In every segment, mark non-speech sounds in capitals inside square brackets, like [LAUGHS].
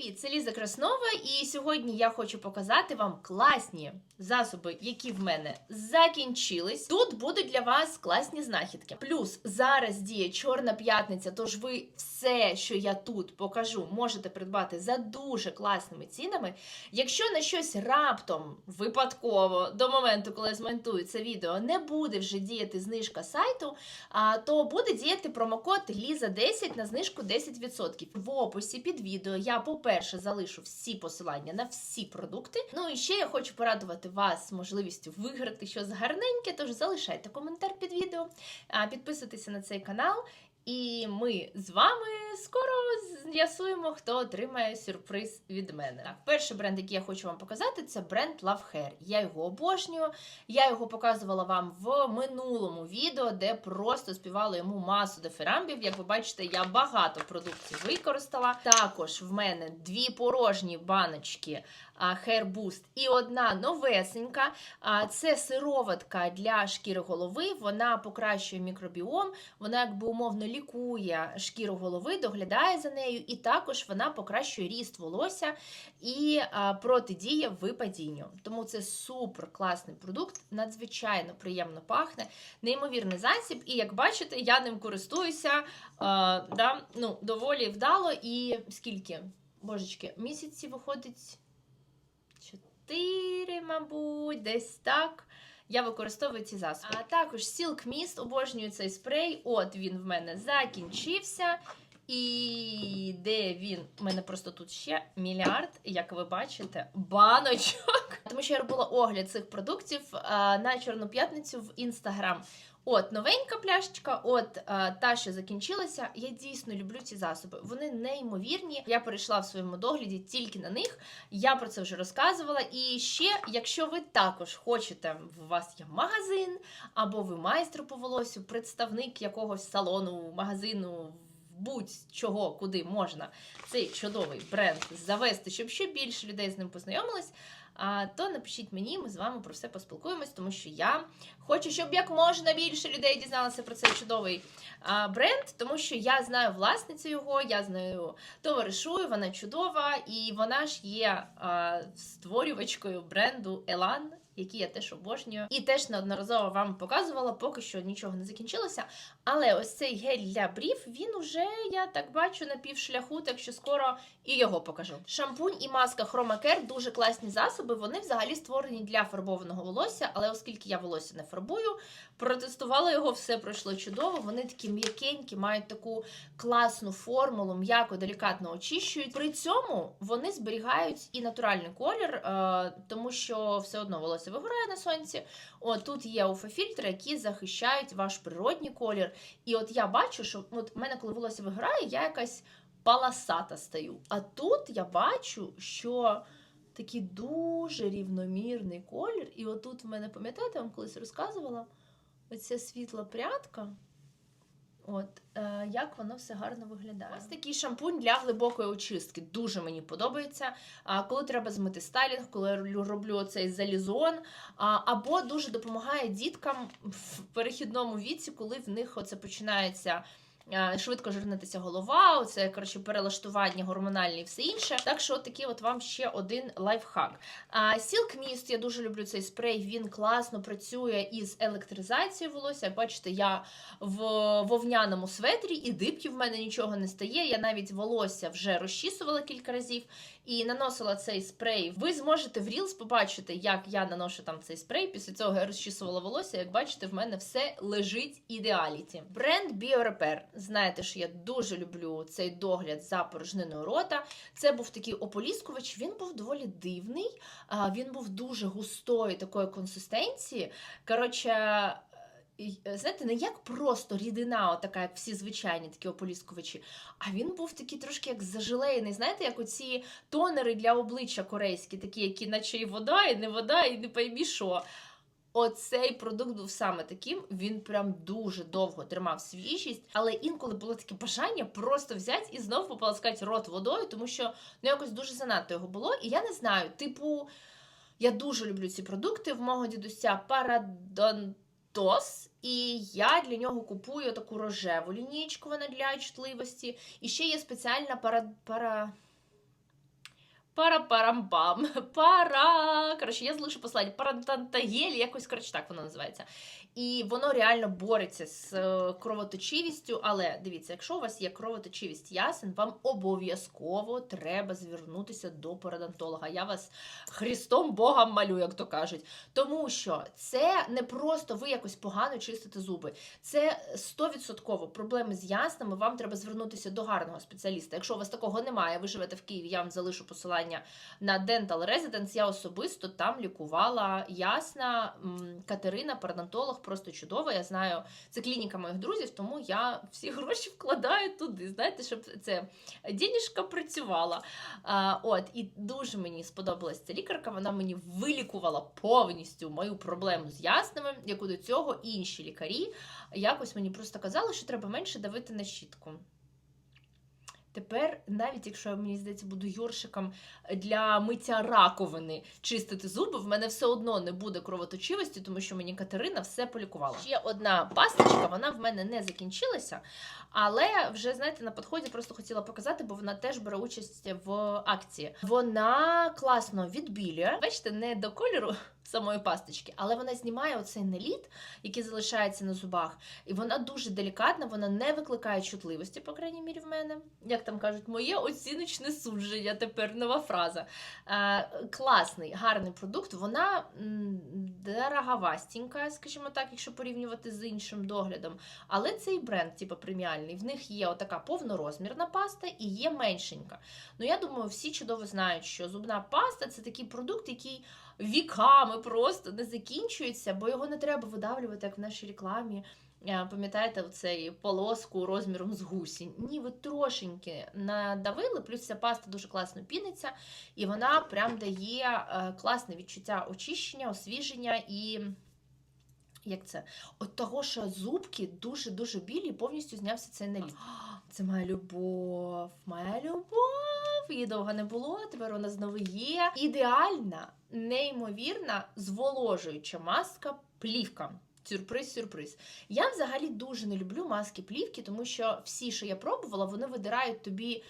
Привіт, це Ліза Краснова, і сьогодні я хочу показати вам класні засоби, які в мене закінчились. Тут будуть для вас класні знахідки. Плюс зараз діє Чорна п'ятниця, тож ви все, що я тут покажу, можете придбати за дуже класними цінами. Якщо на щось раптом випадково до моменту, коли я змонтую це відео, не буде вже діяти знижка сайту, то буде діяти промокод Ліза10 на знижку 10%. В описі під відео я, по-перше, залишу всі посилання на всі продукти. Ну і ще я хочу порадувати вас можливістю виграти щось гарненьке, тож залишайте коментар під відео, підписуйтеся на цей канал. І ми з вами скоро з'ясуємо, хто отримає сюрприз від мене. Так, перший бренд, який я хочу вам показати, це бренд Love Hair. Я його обожнюю. Я його показувала вам в минулому відео, де просто співала йому масу дифирамбів. Як ви бачите, я багато продукцій використала. Також в мене дві порожні баночки Hair Boost і одна новесенька. Це сироватка для шкіри голови. Вона покращує мікробіом, вона якби умовно лікує шкіру голови, доглядає за нею, і також вона покращує ріст волосся і протидіє випадінню. Тому це супер класний продукт, надзвичайно приємно пахне, неймовірний засіб. І як бачите, я ним користуюся да, ну, доволі вдало. І скільки, божечки, місяці виходить. Чотири, мабуть, десь так. Я використовую ці засоби. А також Silk Mist, обожнюю цей спрей. От він в мене закінчився. І де він? У мене просто тут ще мільярд, як ви бачите, баночок. [LAUGHS] Тому що я робила огляд цих продуктів на Чорну п'ятницю в інстаграм. От новенька пляшечка, от а, та, що закінчилася. Я дійсно люблю ці засоби. Вони неймовірні. Я перейшла в своєму догляді тільки на них. Я про це вже розказувала. І ще, якщо ви також хочете, у вас є магазин, або ви майстер по волосю, представник якогось салону, магазину. Будь-чого, куди можна цей чудовий бренд завести, щоб ще більше людей з ним познайомились, то напишіть мені, ми з вами про все поспілкуємось, тому що я хочу, щоб як можна більше людей дізналося про цей чудовий бренд, тому що я знаю власницю його, я знаю товаришую, вона чудова, і вона ж є створювачкою бренду Елан. Які я теж обожнюю, і теж неодноразово вам показувала, поки що нічого не закінчилося. Але ось цей гель для брів, він уже, я так бачу, на півшляху, так що скоро і його покажу. Шампунь і маска Care дуже класні засоби. Вони взагалі створені для фарбованого волосся, але оскільки я волосся не фарбую, протестувала його, все пройшло чудово. Вони такі м'якенькі, мають таку класну формулу, м'яко, делікатно очищують. При цьому вони зберігають і натуральний колір, е, тому що все одно волосся вигорає на сонці. От тут є уфа-фільтри, які захищають ваш природній колір. І от я бачу, що от в мене, коли волосся вигорає, я якась паласата стаю. А тут я бачу, що такий дуже рівномірний колір. І отут в мене, пам'ятаєте, я вам колись розказувала оця світла прядка. От, е, як воно все гарно виглядає. Ось такий шампунь для глибокої очистки. Дуже мені подобається. А, коли треба змити стайлінг, коли я роблю- цей залізон. А, або дуже допомагає діткам в перехідному віці, коли в них оце починається. Е, Швидко жирнитися голова, оце коротше перелаштування гормональне і все інше. Так що, от такий от вам ще один лайфхак. Silk Mist, я дуже люблю цей спрей. Він класно працює із електризацією волосся. Бачите, я в вовняному светрі, і дибки в мене нічого не стає. Я навіть волосся вже розчісувала кілька разів і наносила цей спрей. Ви зможете в Reels побачити, як я наношу там цей спрей. Після цього я розчісувала волосся. Як бачите, в мене все лежить ідеаліті. Бренд BioRepair. Знаєте, що я дуже люблю цей догляд за порожниною рота. Це був такий ополіскувач. Він був доволі дивний. Він був дуже густої такої консистенції. Коротше. е, Знаєте, не як просто рідина, така, як всі звичайні такі ополіскувачі, а він був такий трошки як зажилеєний. Знаєте, як оці тонери для обличчя корейські, такі, які наче і вода, і не вода, і не поймі що. Оцей продукт був саме таким, він прям дуже довго тримав свіжість, але інколи було таке бажання просто взяти і знову пополоскати рот водою, тому що ну якось дуже занадто його було. І я не знаю, типу, я дуже люблю ці продукти. В мого дідуся Парадонтос, і я для нього купую таку рожеву лінійку, вона для чутливості. І ще є спеціальна пара... пара... Пара-парам-пам. [LAUGHS] Пара. Коротше, я залишу посилання. Парантантагель, якось, коротше, так воно називається. І воно реально бореться з е, кровоточивістю. Але дивіться, якщо у вас є кровоточивість ясен, вам обов'язково треба звернутися до парадонтолога. Я вас Христом Богом малю, як то кажуть. Тому що це не просто ви якось погано чистите зуби. Це 100% проблеми з яснами. Вам треба звернутися до гарного спеціаліста. Якщо у вас такого немає, ви живете в Києві, я вам залишу посилання на Dental Residence. Я особисто там лікувала ясна Катерина, парадонтолог, просто чудова. Я знаю, це клініка моїх друзів, тому я всі [LAUGHS] гроші вкладаю туди. Знаєте, щоб це дінішка працювала. А, от, і дуже мені сподобалась ця лікарка. Вона мені вилікувала повністю мою проблему з ясними, яку до цього інші лікарі якось мені просто казали, що треба менше давити на щітку. Тепер, навіть якщо я мені здається, буду йоршиком для миття раковини чистити зуби, в мене все одно не буде кровоточивості, тому що мені Катерина все полікувала. Ще одна пасточка, вона в мене не закінчилася, але вже знаєте, на підході просто хотіла показати, бо вона теж бере участь в акції. Вона класно відбілює. Бачите, не до кольору [LAUGHS] самої пасточки, але вона знімає оцей наліт, який залишається на зубах. І вона дуже делікатна, вона не викликає чутливості, по крайній мірі, в мене. Як там кажуть, моє оціночне судження, тепер нова фраза. Е, класний, гарний продукт. Вона дороговастенька, скажімо так, якщо порівнювати з іншим доглядом. Але цей бренд, типу, преміальний, в них є отака повнорозмірна паста і є меншенька. Ну, я думаю, всі чудово знають, що зубна паста це такий продукт, який віками просто не закінчується, бо його не треба видавлювати, як в нашій рекламі. Е, Пам'ятаєте, цей полоску розміром з гусінь? Ні, ви трошеньки надавили, плюс ця паста дуже класно піниться, і вона прям дає е, класне відчуття очищення, освіження і. Як це? От того, що зубки дуже-дуже білі, і повністю знявся цей наліт. [GASPS] Це моя любов, моя любов. Її довго не було, тепер вона знову є. Ідеальна, неймовірна, зволожуюча маска плівка. Сюрприз, сюрприз. Я взагалі дуже не люблю маски плівки, тому що всі, що я пробувала, вони видирають тобі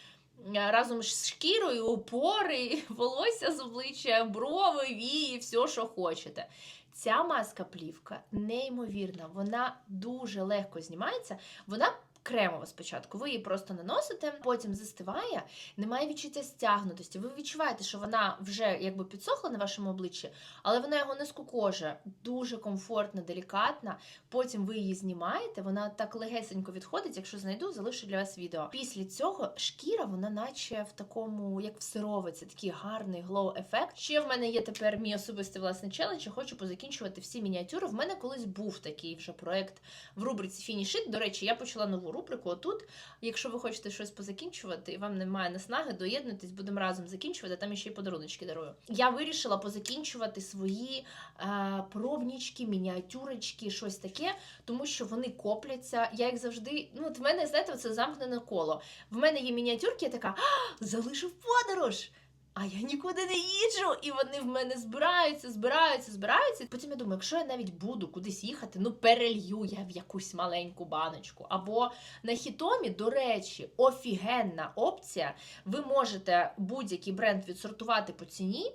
разом з шкірою опори, [LAUGHS] волосся з обличчя, брови, вії, все, що хочете. Ця маска плівка неймовірна, вона дуже легко знімається. Вона кремова спочатку. Ви її просто наносите, потім застиває, немає відчуття стягнутості. Ви відчуваєте, що вона вже якби підсохла на вашому обличчі, але вона його не скукоже. Дуже комфортна, делікатна. Потім ви її знімаєте, вона так легесенько відходить. Якщо знайду, залишу для вас відео. Після цього шкіра, вона наче в такому, як в сировиці, такий гарний глоу ефект. Ще в мене є тепер мій особистий власний челендж. Я хочу позакінчувати всі мініатюри. В мене колись був такий вже проект в рубриці Фінішит. До речі, я почала нову рубрику. Отут, якщо ви хочете щось позакінчувати і вам немає наснаги, доєднуйтесь, будемо разом закінчувати. Там ще й подаруночки дарую. Я вирішила позакінчувати свої е, пробнічки, мініатюрочки, щось таке, тому що вони копляться. Я як завжди, ну от в мене, знаєте, це замкнене коло. В мене є мініатюрки, я така «А, залишу в подорож. А я нікуди не їжджу, і вони в мене збираються, збираються, збираються. Потім я думаю, якщо я навіть буду кудись їхати, ну перелью я в якусь маленьку баночку. Або на хітомі, до речі, офігенна опція. Ви можете будь-який бренд відсортувати по ціні.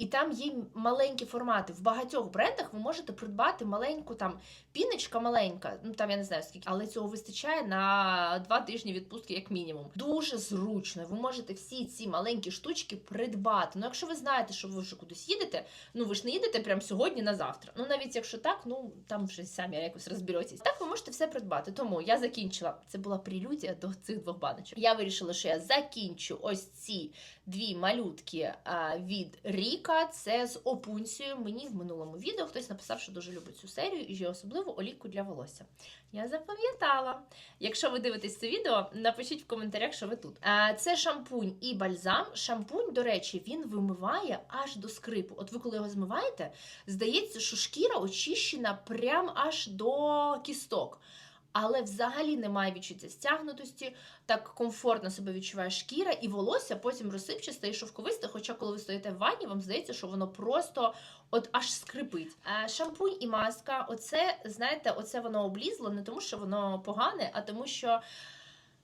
І там є маленькі формати. В багатьох брендах ви можете придбати маленьку там піночка маленька, ну там я не знаю скільки, але цього вистачає на два тижні відпустки, як мінімум. Дуже зручно. Ви можете всі ці маленькі штучки придбати. Ну, якщо ви знаєте, що ви вже кудись їдете, ну ви ж не їдете прямо сьогодні на завтра. Ну навіть якщо так, ну там вже самі якось розберетесь. Так ви можете все придбати. Тому я закінчила. Це була прелюдія до цих двох баночок. Я вирішила, що я закінчу ось ці дві малютки а, від Ріка. Це з опунцією. Мені в минулому відео хтось написав, що дуже любить цю серію і особливо олійку для волосся. Я запам'ятала. Якщо ви дивитесь це відео, напишіть в коментарях, що ви тут. Це шампунь і бальзам. Шампунь, до речі, він вимиває аж до скрипу. От ви коли його змиваєте, здається, що шкіра очищена прям аж до кісток. Але взагалі немає відчуття стягнутості, так комфортно себе відчуває шкіра, і волосся потім розсипчасте і шовковисте. Хоча, коли ви стоїте в ванні, вам здається, що воно просто от аж скрипить. Шампунь і маска, оце, знаєте, оце воно облізло не тому, що воно погане, а тому, що.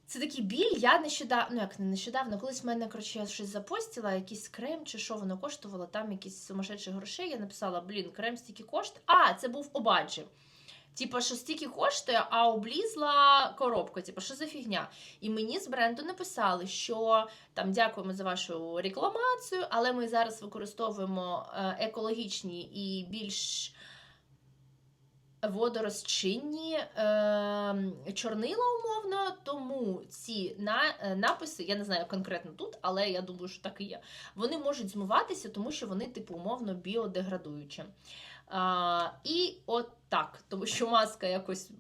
Це такий біль. Я нещодавно, ну як не нещодавно, колись в мене коротше, я щось запостила, якийсь крем чи що воно коштувало, там якісь сумасшедші грошей. Я написала, блін, крем стільки коштує. А, це був обаджі. Типа, що стільки коштує, а облізла коробка. Типа, що за фігня? І мені з бренду написали, що там дякуємо за вашу рекламацію, але ми зараз використовуємо е, екологічні і більш водорозчинні е, чорнила умовно, тому ці на, е, написи, я не знаю конкретно тут, але я думаю, що так і є. Вони можуть змиватися, тому що вони, типу, умовно біодеградуючі. А, і от так, тому що маска якось.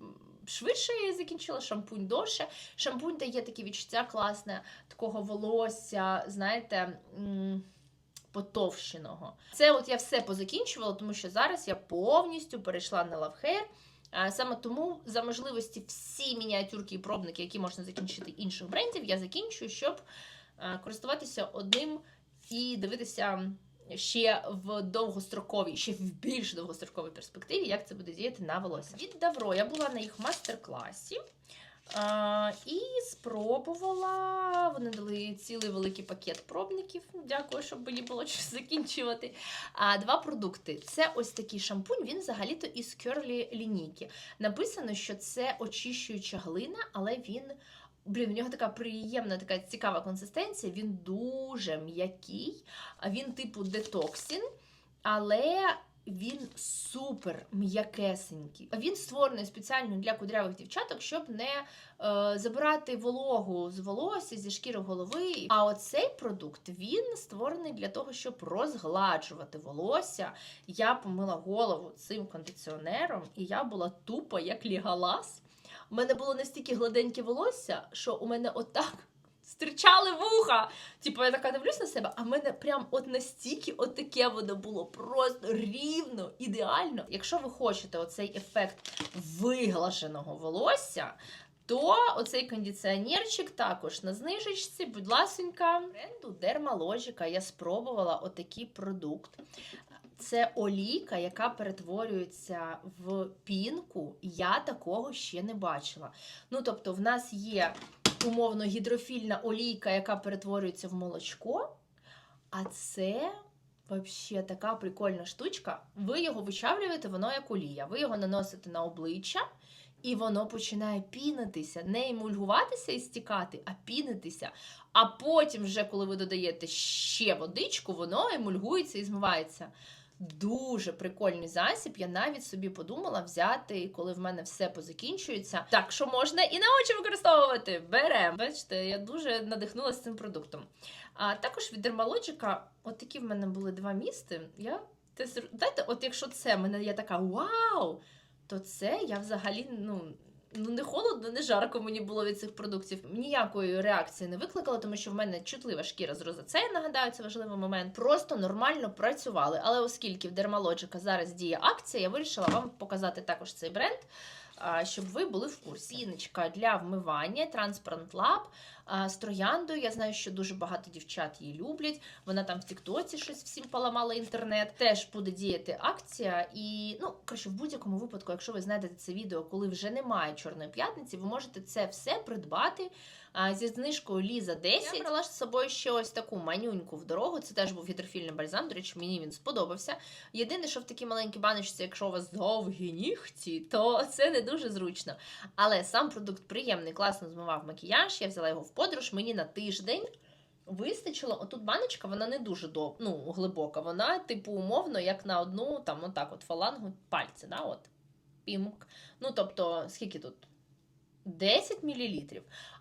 Швидше я закінчила, шампунь довше. Шампунь дає таке відчуття класне, такого волосся, знаєте, потовщеного. Це от я все позакінчувала, тому що зараз я повністю перейшла на Hair. Саме тому за можливості всі мініатюрки і пробники, які можна закінчити інших брендів, я закінчую, щоб користуватися одним і дивитися ще в довгостроковій, ще в більш довгостроковій перспективі, як це буде діяти на волосся. Від Давро я була на їх мастер-класі. А, і спробувала. Вони дали цілий великий пакет пробників. Дякую, щоб мені було щось закінчувати. А, Два продукти. Це ось такий шампунь, він взагалі-то із керлі лінійки. Написано, що це очищуюча глина, але він. Блін, у нього така приємна, така цікава консистенція. Він дуже м'який, він типу детоксін, але він супер м'якесенький. Він створений спеціально для кудрявих дівчаток, щоб не е, забирати вологу з волосся, зі шкіри голови. А оцей продукт він створений для того, щоб розгладжувати волосся. Я помила голову цим кондиціонером, і я була тупо як лігалас. У мене було настільки гладеньке волосся, що у мене отак стирчали вуха. Типу, я така дивлюсь на себе, а в мене прям от настільки от таке воно було просто рівно, ідеально. Якщо ви хочете оцей ефект виглаженого волосся, то оцей кондиціонерчик також на знижечці, будь ласенька, бренду Dermalogica я спробувала отакий продукт. Це олійка, яка перетворюється в пінку. Я такого ще не бачила. Ну, тобто, в нас є умовно гідрофільна олійка, яка перетворюється в молочко. А це взагалі така прикольна штучка. Ви його вичавлюєте, воно як олія. Ви його наносите на обличчя. І воно починає пінитися, не емульгуватися і стікати, а пінитися. А потім, вже коли ви додаєте ще водичку, воно емульгується і змивається. Дуже прикольний засіб. Я навіть собі подумала взяти, коли в мене все позакінчується. Так, що можна і на очі використовувати. Берем. Бачите, я дуже надихнулася цим продуктом. А також від Dermalogica, от такі в мене були два місти. Я Дайте, от якщо це мене я така вау! То це я взагалі ну. Ну, не холодно, не жарко мені було від цих продуктів. Ніякої реакції не викликало, тому що в мене чутлива шкіра з розацею, нагадаю, це важливий момент. Просто нормально працювали. Але оскільки в Dermalogica зараз діє акція, я вирішила вам показати також цей бренд, щоб ви були в курсі. Піночка для вмивання, Transparent Lab з трояндою. Я знаю, що дуже багато дівчат її люблять. Вона там в Тіктоці щось всім поламала інтернет. Теж буде діяти акція. І, ну, коротше, в будь-якому випадку, якщо ви знайдете це відео, коли вже немає Чорної п'ятниці, ви можете це все придбати. Зі знижкою Ліза 10. Я брала з собою ще ось таку манюньку в дорогу. Це теж був гідрофільний бальзам. До речі, мені він сподобався. Єдине, що в такій маленькій баночці, якщо у вас довгі нігті, то [LAUGHS] це не дуже зручно. Але сам продукт приємний, класно змивав макіяж. Я взяла його в подорож, мені на тиждень. Вистачило, отут баночка, вона не дуже дов... ну, глибока. Вона, типу, умовно, як на одну, там, отак, от фалангу пальця, да, от. Пімк. Ну, тобто, скільки тут? 10 мл.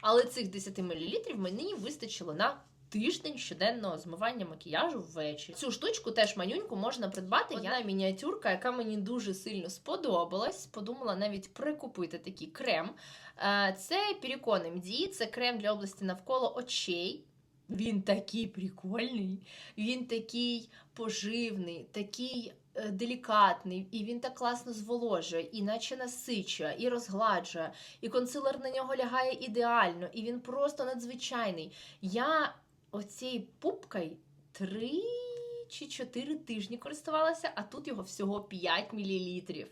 Але цих 10 мл мені вистачило на тиждень щоденного змивання макіяжу ввечері. Цю штучку теж манюньку можна придбати. Одна мініатюрка, яка мені дуже сильно сподобалась. Подумала навіть прикупити такий крем. Е, це Перікон MD, це крем для області навколо очей. Він такий прикольний, він такий поживний, такий делікатний, і він так класно зволожує, і наче насичує, і розгладжує, і консилер на нього лягає ідеально, і він просто надзвичайний. Я оцією пупкою три чи чотири тижні користувалася, а тут його всього 5 мл.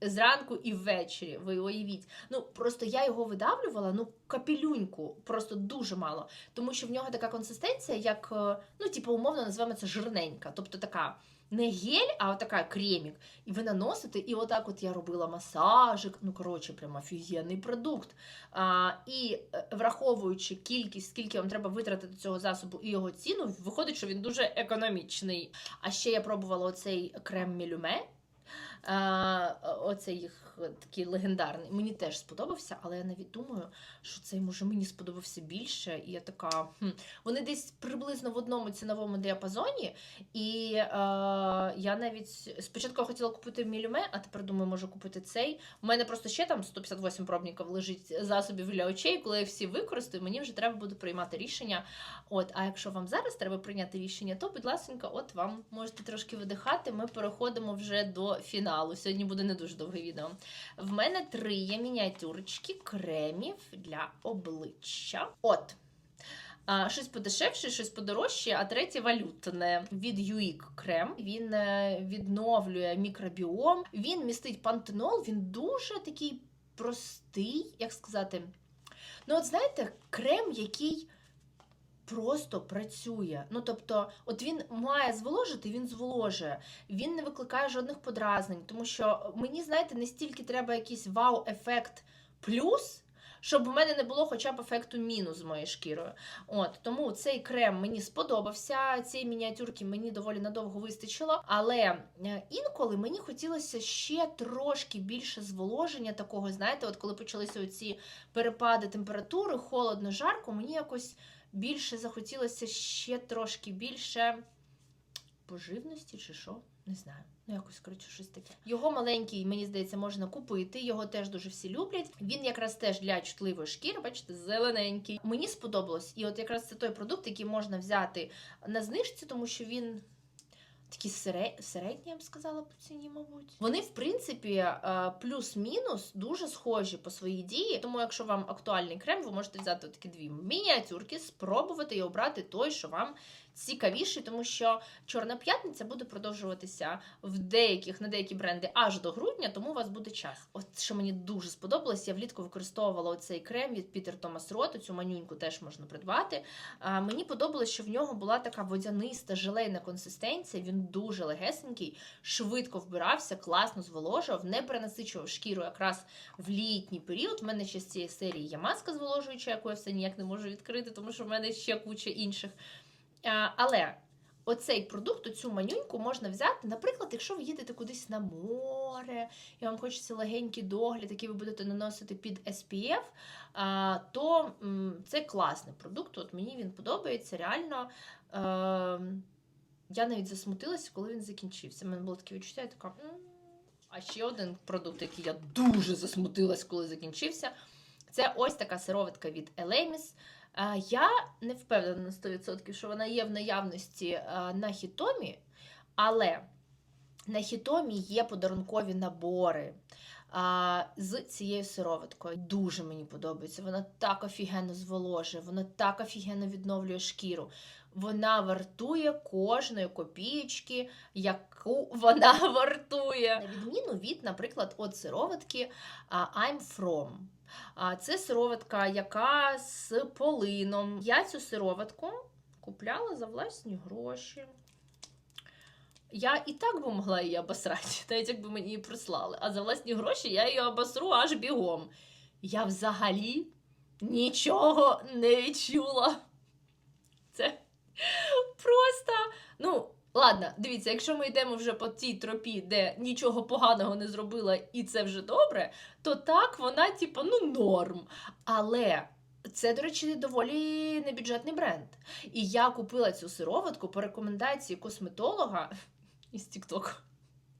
зранку і ввечері. Ви уявіть. Ну просто я його видавлювала, ну капелюньку, просто дуже мало. Тому що в нього така консистенція, як е, ну, типу, умовно називаємо це жирненька, тобто така. Не гель, а така кремік. І ви наносите, і отак от я робила масажик. Ну, коротше, прям офігенний продукт. А, І е, враховуючи кількість, скільки вам треба витратити цього засобу і його ціну, виходить, що він дуже економічний. А ще я пробувала оцей крем Мілюме. Оцей їх такий легендарний. Мені теж сподобався, але я навіть думаю, що цей може мені сподобався більше. І я така. Хм. Вони десь приблизно в одному ціновому діапазоні. І е, я навіть спочатку хотіла купити Мілюме, а тепер думаю, можу купити цей. У мене просто ще там 158 пробників лежить засобів для очей. Коли я всі використаю, мені вже треба буде приймати рішення. От, а якщо вам зараз треба прийняти рішення, то, будь ласка, от вам можете трошки видихати. Ми переходимо вже до фіналу. Сьогодні буде не дуже довге відео. В мене три є мініатюрочки кремів для обличчя. От. А, щось подешевше, щось подорожче, а третє валютне від Юїк крем. Він е, відновлює мікробіом. Він містить пантенол, він дуже такий простий, як сказати. Ну, от знаєте, крем, який просто працює. Ну, тобто, от він має зволожити, він зволожує. Він не викликає жодних подразнень, тому що мені, знаєте, не стільки треба якийсь вау-ефект плюс. Щоб в мене не було хоча б ефекту мінус з моєю шкірою. От Тому цей крем мені сподобався, цієї мініатюрки мені доволі надовго вистачило. Але е, інколи мені хотілося ще трошки більше зволоження такого, знаєте, от коли почалися оці перепади температури, холодно, жарко, мені якось більше захотілося ще трошки більше поживності чи що. Не знаю, ну якось коротше, щось таке. Його маленький, мені здається, можна купити. Його теж дуже всі люблять. Він якраз теж для чутливої шкіри, бачите, зелененький. Мені сподобалось. І от якраз це той продукт, який можна взяти на знижці, тому що він. Такі середні, я б сказала, по ціні, мабуть. Вони, в принципі, е, плюс-мінус дуже схожі по своїй дії. Тому, якщо вам актуальний крем, ви можете взяти такі дві мініатюрки, спробувати і обрати той, що вам цікавіший, тому що Чорна п'ятниця буде продовжуватися в деяких на деякі бренди аж до грудня, тому у вас буде час. От що мені дуже сподобалось, я влітку використовувала оцей крем від Peter Thomas Roth, цю манюньку теж можна придбати. А, Мені подобалось, що в нього була така водяниста желейна консистенція. Він дуже легесенький, швидко вбирався, класно зволожував, не перенасичував шкіру якраз в літній період. У мене ще з цієї серії є маска зволожуюча, яку я все ніяк не можу відкрити, тому що в мене ще куча інших. Але оцей продукт, оцю манюньку можна взяти, наприклад, якщо ви їдете кудись на море, і вам хочеться легенький догляд, який ви будете наносити під SPF, то це класний продукт. От Мені він подобається. Реально. Ем, я навіть засмутилася, коли він закінчився. У мене було таке відчуття, я така. А ще один продукт, який я дуже засмутилась, коли закінчився, це ось така сироватка від Elemis. Я не впевнена на 100%, що вона є в наявності на хітомі, але на хітомі є подарункові набори з цією сироваткою. Дуже мені подобається. Вона так офігенно зволожує, вона так офігенно відновлює шкіру. Вона вартує кожної копієчки, яку [LAUGHS] вона вартує. На відміну від, наприклад, от сироватки I'm From. Це сироватка, яка з полином. Я цю сироватку купляла за власні гроші. Я і так би могла її обосрати, [LAUGHS] навіть якби мені її прислали. А за власні гроші я її обосру аж бігом. Я взагалі нічого не відчула. Це [LAUGHS] просто, ну. Ладно, дивіться, якщо ми йдемо вже по тій тропі, де нічого поганого не зробила, і це вже добре, то так вона, типу, ну, норм. Але. Це, до речі, доволі небюджетний бренд. І я купила цю сироватку по рекомендації косметолога [LAUGHS] із Тіктоку.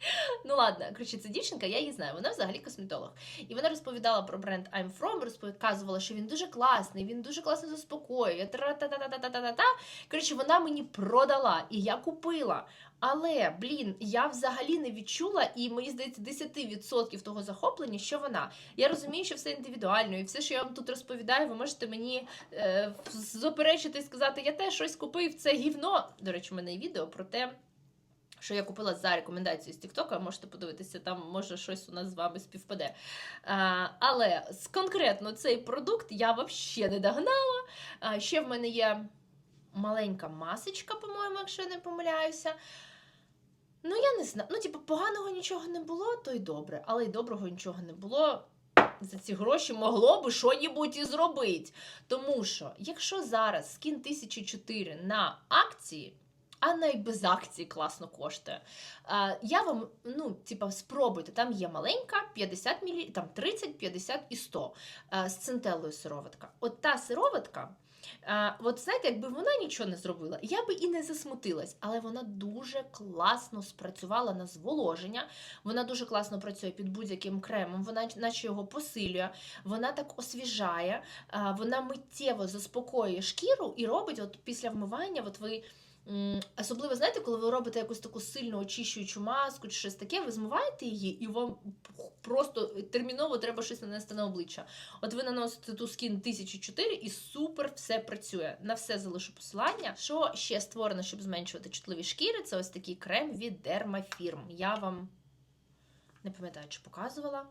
[LAUGHS] Ну, ладно, коротше, це дівчинка, я її знаю, вона взагалі косметолог. І вона розповідала про бренд I'm From, розказувала, що він дуже класний, він дуже класно заспокоює. Та-та-та-та-та-та-та. Коротше, вона мені продала, і я купила. Але, блін, я взагалі не відчула, і мені здається, 10% того захоплення, що вона. Я розумію, що все індивідуально, і все, що я вам тут розповідаю, ви можете мені е, заперечити і сказати, я теж щось купив, це гівно. До речі, у мене є відео про те що я купила за рекомендацією з Тіктока, можете подивитися, там може щось у нас з вами співпаде. А, але з конкретно цей продукт я взагалі не догнала. А, ще в мене є маленька масочка, по-моєму, якщо я не помиляюся. Ну, я не знаю. Ну, типу, поганого нічого не було, то й добре, але й доброго нічого не було. За ці гроші могло би що-небудь і зробити. Тому що, якщо зараз скін 1004 на акції, а не й без акції класно коштує. А, я вам, ну, типа, спробуйте, там є маленька, 50 мл, там 30, 50 і 100 а, з центелою сироватка. От та сироватка, а, от знаєте, якби вона нічого не зробила, я би і не засмутилась, але вона дуже класно спрацювала на зволоження, вона дуже класно працює під будь-яким кремом, вона наче його посилює, вона так освіжає, а, вона миттєво заспокоює шкіру і робить, от після вмивання, от ви. Особливо, знаєте, коли ви робите якусь таку сильну очищуючу маску чи щось таке, ви змиваєте її, і вам просто терміново треба щось нанести на обличчя. От ви наносите ту скін 1004 і супер все працює. На все залишу посилання. Що ще створено, щоб зменшувати чутливі шкіри? Це ось такий крем від Dermafirm. Я вам не пам'ятаю, чи показувала.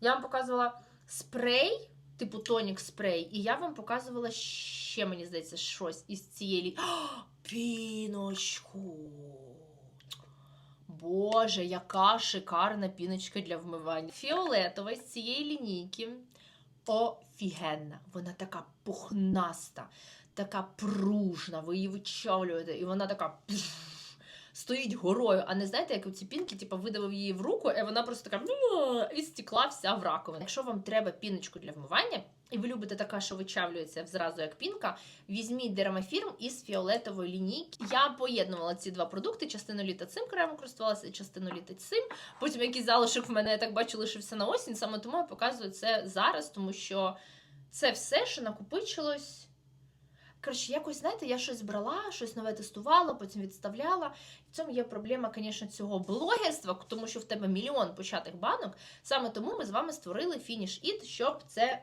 Я вам показувала спрей, типу тонік спрей, і я вам показувала ще, мені здається, щось із цієї. О, Піночку. Боже, яка шикарна піночка для вмивання. Фіолетова з цієї лінійки. Офігенна. Вона така пухнаста, така пружна. Ви її вичавлюєте, і вона така. Стоїть горою, а не знаєте, як у ці пінки, типу, видавив її в руку, і вона просто така «Ну», і стекла вся в раковину. Якщо вам треба піночку для вмивання, і ви любите така, що вичавлюється зразу як пінка, візьміть Dermafirm із фіолетової лінійки. Я поєднувала ці два продукти. Частину літа цим кремом користувалася, частину літа цим. Потім якийсь залишок в мене, я так бачу, лишився на осінь. Саме тому я показую це зараз, тому що це все, що накопичилось. Коротше, якось, знаєте, я щось брала, щось нове тестувала, потім відставляла. В цьому є проблема, звісно, цього блогерства, тому що в тебе мільйон початих банок. Саме тому ми з вами створили фініш іт, щоб це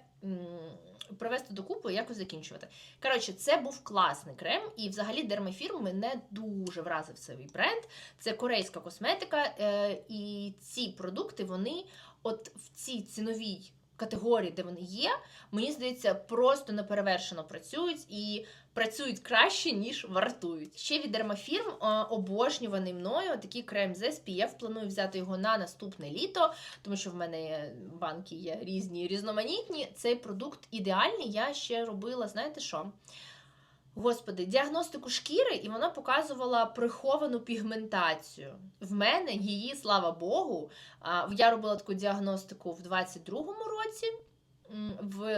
привести докупи і якось закінчувати. Коротше, це був класний крем, і взагалі Dermafirm мене дуже вразив цей бренд. Це корейська косметика, е, і ці продукти вони от в цій ціновій категорії, де вони є, мені здається, просто неперевершено працюють і працюють краще, ніж вартують. Ще від Дермафірм обожнюваний мною такий крем з SPF. Планую взяти його на наступне літо, тому що в мене банки є різні різноманітні. Цей продукт ідеальний. Я ще робила, знаєте що? Господи, діагностику шкіри, і вона показувала приховану пігментацію. В мене її, слава Богу, я робила таку діагностику в 22-му році. В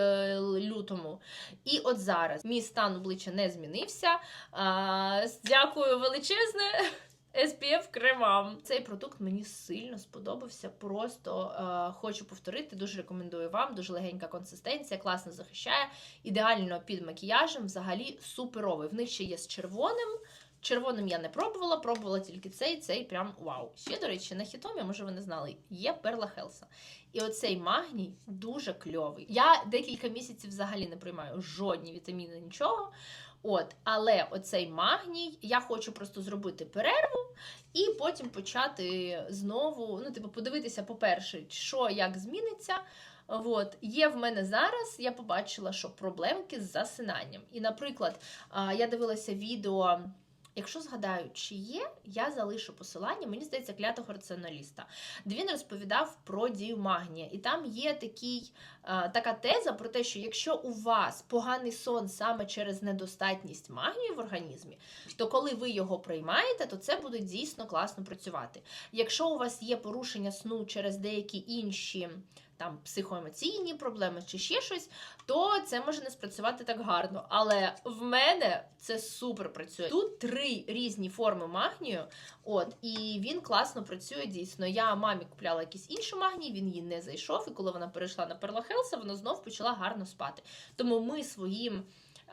лютому, і от зараз мій стан обличчя не змінився. Дякую величезне SPF кремам. Цей продукт мені сильно сподобався. Просто е, хочу повторити. Дуже рекомендую вам. Дуже легенька консистенція, класно захищає. Ідеально під макіяжем, взагалі суперовий. В них ще є з червоним. Червоним я не пробувала, пробувала тільки цей, цей прям вау. Ще, до речі, на хітомі, може ви не знали, є Перла Хелса. І оцей магній дуже кльовий. Я декілька місяців взагалі не приймаю жодні вітаміни, нічого. От, але оцей магній, я хочу просто зробити перерву і потім почати знову, ну, типу, подивитися, по-перше, що як зміниться. От, є в мене зараз, я побачила, що проблемки з засинанням. І, наприклад, я дивилася відео. Якщо згадаю, чи є, я залишу посилання, мені здається, клятого раціоналіста, де він розповідав про дію магнія. І там є такий, така теза про те, що якщо у вас поганий сон саме через недостатність магнію в організмі, то коли ви його приймаєте, то це буде дійсно класно працювати. Якщо у вас є порушення сну через деякі інші там психоемоційні проблеми чи ще щось, то це може не спрацювати так гарно. Але в мене це супер працює. Тут три різні форми магнію, от, і він класно працює дійсно. Я мамі купляла якийсь інший магній, він їй не зайшов, і коли вона перейшла на Перла Хелса, вона знов почала гарно спати. Тому ми своїм.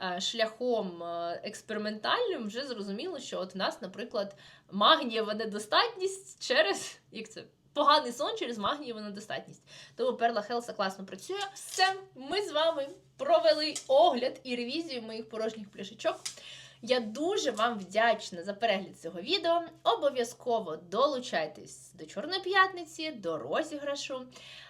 е, Шляхом е, експериментальним вже зрозуміло, що от у нас, наприклад, магнієва недостатність через як це поганий сон через магнієву недостатність. Тому Перла Хелса класно працює. Все, ми з вами провели огляд і ревізію моїх порожніх пляшечок. Я дуже вам вдячна за перегляд цього відео. Обов'язково долучайтесь до Чорної п'ятниці, до розіграшу.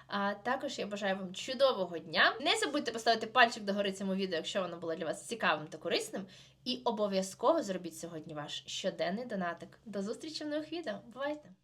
А також я бажаю вам чудового дня. Не забудьте поставити пальчик догори цьому відео, якщо воно було для вас цікавим та корисним. І обов'язково зробіть сьогодні ваш щоденний донатик. До зустрічі в нових відео. Бувайте!